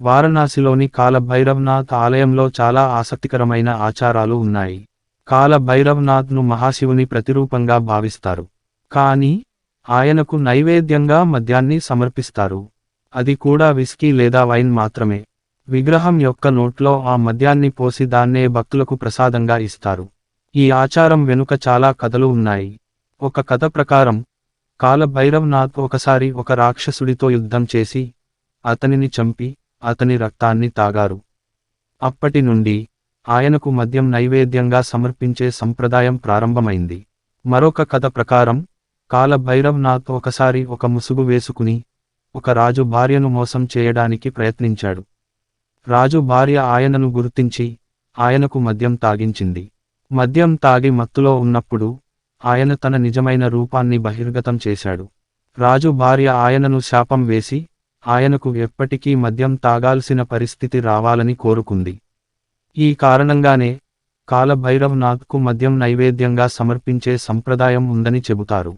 వారణాసిలోని కాలభైరవ్నాథ్ ఆలయంలో చాలా ఆసక్తికరమైన ఆచారాలు ఉన్నాయి. కాలభైరవ్నాథ్ను మహాశివుని ప్రతిరూపంగా భావిస్తారు. కానీ ఆయనకు నైవేద్యంగా మద్యాన్ని సమర్పిస్తారు. అది కూడా విస్కీ లేదా వైన్ మాత్రమే. విగ్రహం యొక్క నోట్లో ఆ మద్యాన్ని పోసి దాన్నే భక్తులకు ప్రసాదంగా ఇస్తారు. ఈ ఆచారం వెనుక చాలా కథలు ఉన్నాయి. ఒక కథ ప్రకారం కాలభైరవ్నాథ్ ఒకసారి ఒక రాక్షసుడితో యుద్ధం చేసి అతనిని చంపి అతని రక్తాన్ని తాగారు. అప్పటి నుండి ఆయనకు మద్యం నైవేద్యంగా సమర్పించే సంప్రదాయం ప్రారంభమైంది. మరొక కథ ప్రకారం కాల భైరవ్నాథ్ ఒకసారి ఒక ముసుగు వేసుకుని ఒక రాజు భార్యను మోసం చేయడానికి ప్రయత్నించాడు. రాజు భార్య ఆయనను గుర్తించి ఆయనకు మద్యం తాగించింది. మద్యం తాగి మత్తులో ఉన్నప్పుడు ఆయన తన నిజమైన రూపాన్ని బహిర్గతం చేశాడు. రాజు భార్య ఆయనను శాపం వేసి ఆయనకు ఎప్పటికీ మద్యం తాగాల్సిన పరిస్థితి రావాలని కోరుకుంది. ఈ కారణంగానే కాలభైరవ్నాథ్కు మద్యం నైవేద్యంగా సమర్పించే సంప్రదాయం ఉందని చెబుతారు.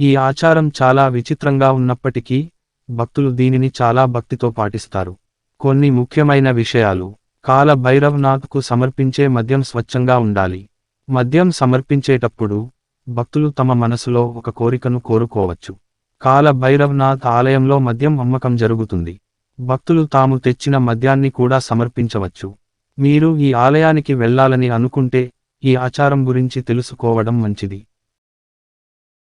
ఈ ఆచారం చాలా విచిత్రంగా ఉన్నప్పటికీ భక్తులు దీనిని చాలా భక్తితో పాటిస్తారు. కొన్ని ముఖ్యమైన విషయాలు. కాల భైరవ్నాథ్కు సమర్పించే మద్యం స్వచ్ఛంగా ఉండాలి. మద్యం సమర్పించేటప్పుడు భక్తులు తమ మనసులో ఒక కోరికను కోరుకోవచ్చు. కాల భైరవ్నాథ్ ఆలయంలో మద్యం అమ్మకం జరుగుతుంది. భక్తులు తాము తెచ్చిన మద్యాన్ని కూడా సమర్పించవచ్చు. మీరు ఈ ఆలయానికి వెళ్ళాలని అనుకుంటే ఈ ఆచారం గురించి తెలుసుకోవడం మంచిది.